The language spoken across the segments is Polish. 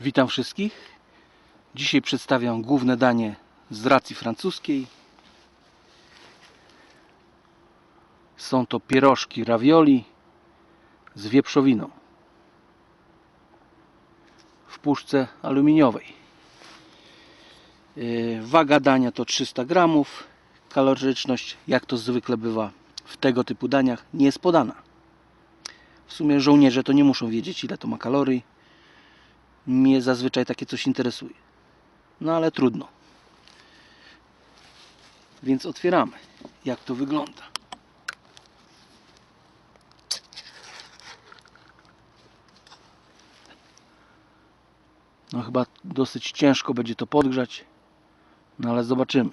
Witam wszystkich. Dzisiaj przedstawiam główne danie z racji francuskiej. Są to pierożki ravioli z wieprzowiną w puszce aluminiowej. Yy, Waga dania to 300 gramów. Kaloryczność, jak to zwykle bywa w tego typu daniach, nie jest podana. W sumie żołnierze to nie muszą wiedzieć, ile to ma kalorii mnie zazwyczaj takie coś interesuje. No ale trudno. Więc otwieramy, jak to wygląda. No chyba dosyć ciężko będzie to podgrzać. No ale zobaczymy.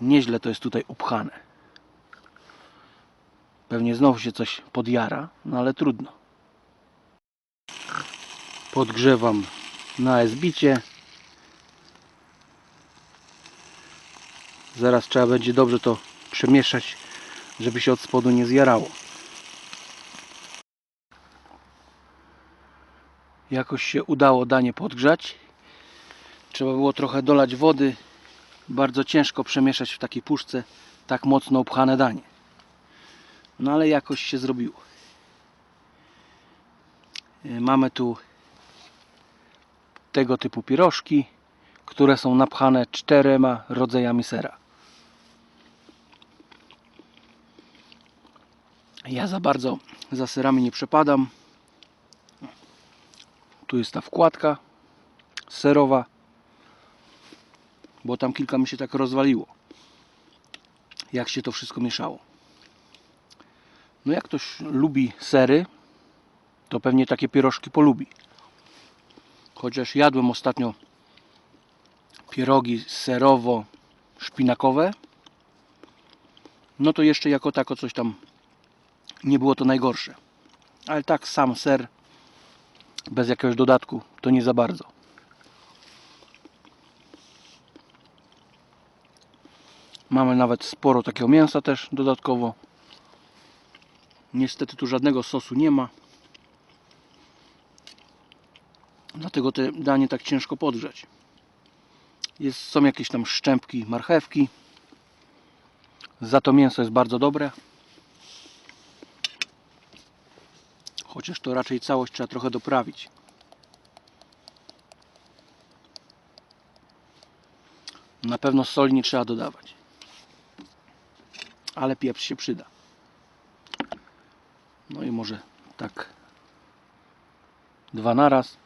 Nieźle to jest tutaj upchane. Pewnie znowu się coś podjara, no ale trudno podgrzewam na esbicie zaraz trzeba będzie dobrze to przemieszać żeby się od spodu nie zjarało. Jakoś się udało danie podgrzać. Trzeba było trochę dolać wody. Bardzo ciężko przemieszać w takiej puszce tak mocno upchane danie. No ale jakoś się zrobiło. E, mamy tu tego typu pierożki, które są napchane czterema rodzajami sera. Ja za bardzo za serami nie przepadam. Tu jest ta wkładka serowa, bo tam kilka mi się tak rozwaliło, jak się to wszystko mieszało. No jak ktoś lubi sery, to pewnie takie pierożki polubi. Chociaż jadłem ostatnio pierogi serowo-szpinakowe, no to jeszcze jako tako coś tam nie było to najgorsze. Ale tak sam ser bez jakiegoś dodatku to nie za bardzo. Mamy nawet sporo takiego mięsa też dodatkowo. Niestety tu żadnego sosu nie ma. Dlatego te danie tak ciężko podgrzać. Jest, są jakieś tam szczępki marchewki. Za to mięso jest bardzo dobre. Chociaż to raczej całość trzeba trochę doprawić. Na pewno soli nie trzeba dodawać. Ale pieprz się przyda. No i może tak dwa naraz.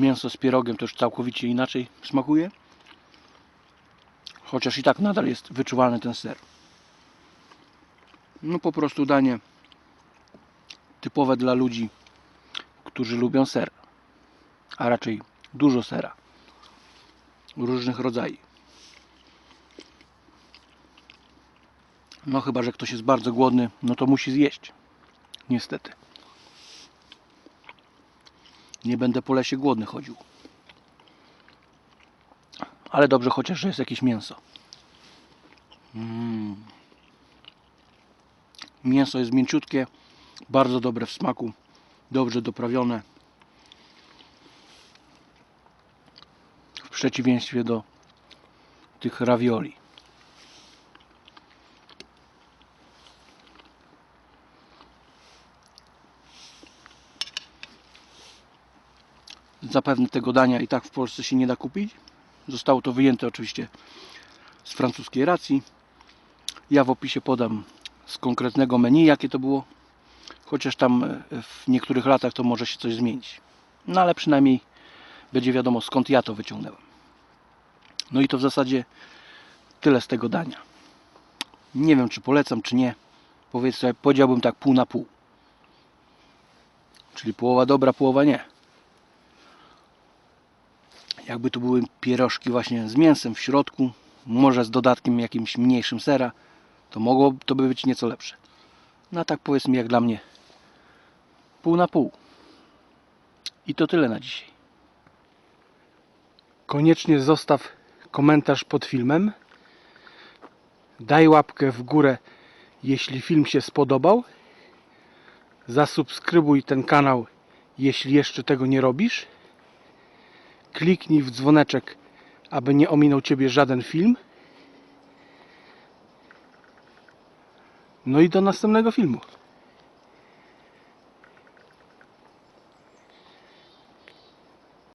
Mięso z pierogiem to już całkowicie inaczej smakuje. Chociaż i tak nadal jest wyczuwalny ten ser. No po prostu danie typowe dla ludzi, którzy lubią ser. A raczej dużo sera. Różnych rodzajów. No chyba, że ktoś jest bardzo głodny, no to musi zjeść. Niestety. Nie będę po lesie głodny chodził. Ale dobrze chociaż, że jest jakieś mięso. Mm. Mięso jest mięciutkie, bardzo dobre w smaku, dobrze doprawione. W przeciwieństwie do tych ravioli. Zapewne tego dania i tak w Polsce się nie da kupić. Zostało to wyjęte oczywiście z francuskiej racji. Ja w opisie podam z konkretnego menu, jakie to było. Chociaż tam e, w niektórych latach to może się coś zmienić. No ale przynajmniej będzie wiadomo skąd ja to wyciągnąłem. No i to w zasadzie tyle z tego dania. Nie wiem czy polecam czy nie. Powiedz sobie, powiedziałbym tak pół na pół. Czyli połowa dobra, połowa nie jakby to były pierożki właśnie z mięsem w środku, może z dodatkiem jakimś mniejszym sera, to mogło to by być nieco lepsze. No a tak powiedzmy jak dla mnie pół na pół. I to tyle na dzisiaj. Koniecznie zostaw komentarz pod filmem. Daj łapkę w górę, jeśli film się spodobał. Zasubskrybuj ten kanał, jeśli jeszcze tego nie robisz. Kliknij w dzwoneczek, aby nie ominął Ciebie żaden film. No i do następnego filmu.